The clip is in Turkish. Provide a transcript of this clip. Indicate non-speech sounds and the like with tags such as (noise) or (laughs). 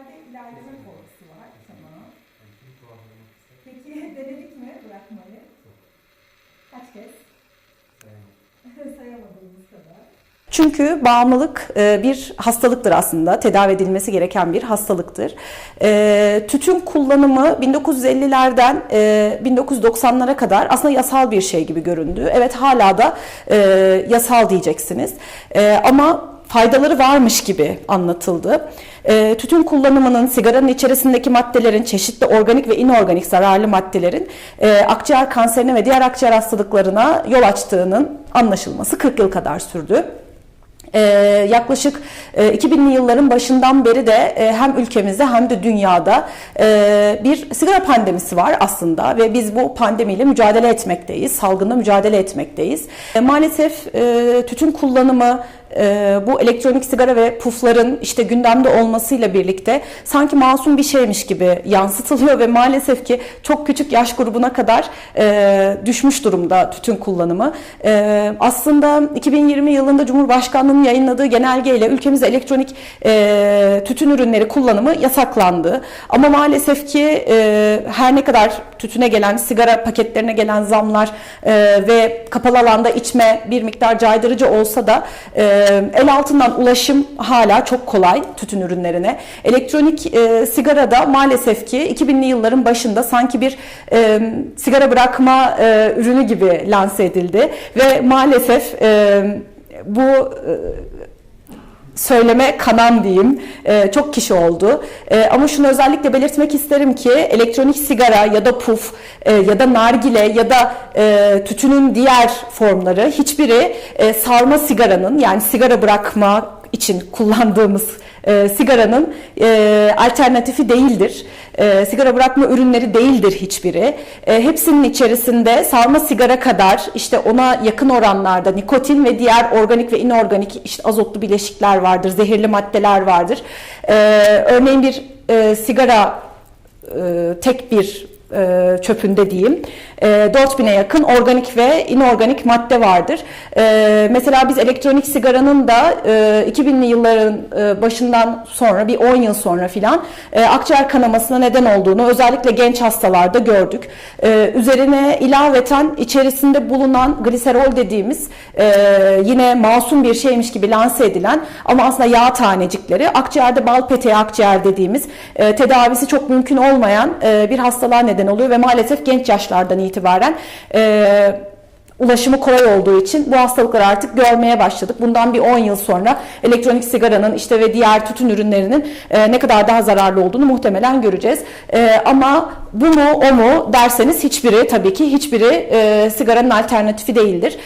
herhalde ilerleme korkusu var. Tamam. Peki (laughs) denedik mi bırakmayı? Kaç kez? (laughs) Sayamadığımız kadar. Çünkü bağımlılık e, bir hastalıktır aslında. Tedavi edilmesi gereken bir hastalıktır. E, Tütün kullanımı 1950'lerden e, 1990'lara kadar aslında yasal bir şey gibi göründü. Evet hala da e, yasal diyeceksiniz. E, Ama faydaları varmış gibi anlatıldı. E, Tütün kullanımının sigaranın içerisindeki maddelerin çeşitli organik ve inorganik zararlı maddelerin e, akciğer kanserine ve diğer akciğer hastalıklarına yol açtığının anlaşılması 40 yıl kadar sürdü. Ee, yaklaşık e, 2000'li yılların başından beri de e, hem ülkemizde hem de dünyada e, bir sigara pandemisi var aslında ve biz bu pandemiyle mücadele etmekteyiz, salgınla mücadele etmekteyiz. E, maalesef e, tütün kullanımı bu elektronik sigara ve pufların işte gündemde olmasıyla birlikte sanki masum bir şeymiş gibi yansıtılıyor ve maalesef ki çok küçük yaş grubuna kadar e, düşmüş durumda tütün kullanımı. E, aslında 2020 yılında Cumhurbaşkanlığı'nın yayınladığı genelgeyle ülkemizde elektronik e, tütün ürünleri kullanımı yasaklandı. Ama maalesef ki her ne kadar tütüne gelen, sigara paketlerine gelen zamlar ve kapalı alanda içme bir miktar caydırıcı olsa da e, el altından ulaşım hala çok kolay tütün ürünlerine. Elektronik e, sigara da maalesef ki 2000'li yılların başında sanki bir e, sigara bırakma e, ürünü gibi lanse edildi ve maalesef e, bu e, söyleme kanan diyeyim. Ee, çok kişi oldu. Ee, ama şunu özellikle belirtmek isterim ki elektronik sigara ya da puf e, ya da nargile ya da e, tütünün diğer formları hiçbiri e, sarma sigaranın yani sigara bırakma için kullandığımız e, sigaranın e, alternatifi değildir. E, sigara bırakma ürünleri değildir hiçbiri. E, hepsinin içerisinde sarma sigara kadar işte ona yakın oranlarda nikotin ve diğer organik ve inorganik işte azotlu bileşikler vardır, zehirli maddeler vardır. E, örneğin bir e, sigara e, tek bir e, çöpünde diyeyim. E, 4000'e yakın organik ve inorganik madde vardır. E, mesela biz elektronik sigaranın da e, 2000'li yılların e, başından sonra bir 10 yıl sonra filan akciğer kanamasına neden olduğunu özellikle genç hastalarda gördük. E, üzerine ilaveten içerisinde bulunan gliserol dediğimiz yine masum bir şeymiş gibi lanse edilen ama aslında yağ tanecikleri akciğerde bal peteği akciğer dediğimiz tedavisi çok mümkün olmayan bir hastalığa neden oluyor ve maalesef genç yaşlardan itibaren e, ulaşımı kolay olduğu için bu hastalıkları artık görmeye başladık. Bundan bir 10 yıl sonra elektronik sigaranın işte ve diğer tütün ürünlerinin e, ne kadar daha zararlı olduğunu muhtemelen göreceğiz. E, ama bu mu o mu derseniz hiçbiri tabii ki hiçbiri e, sigaranın alternatifi değildir.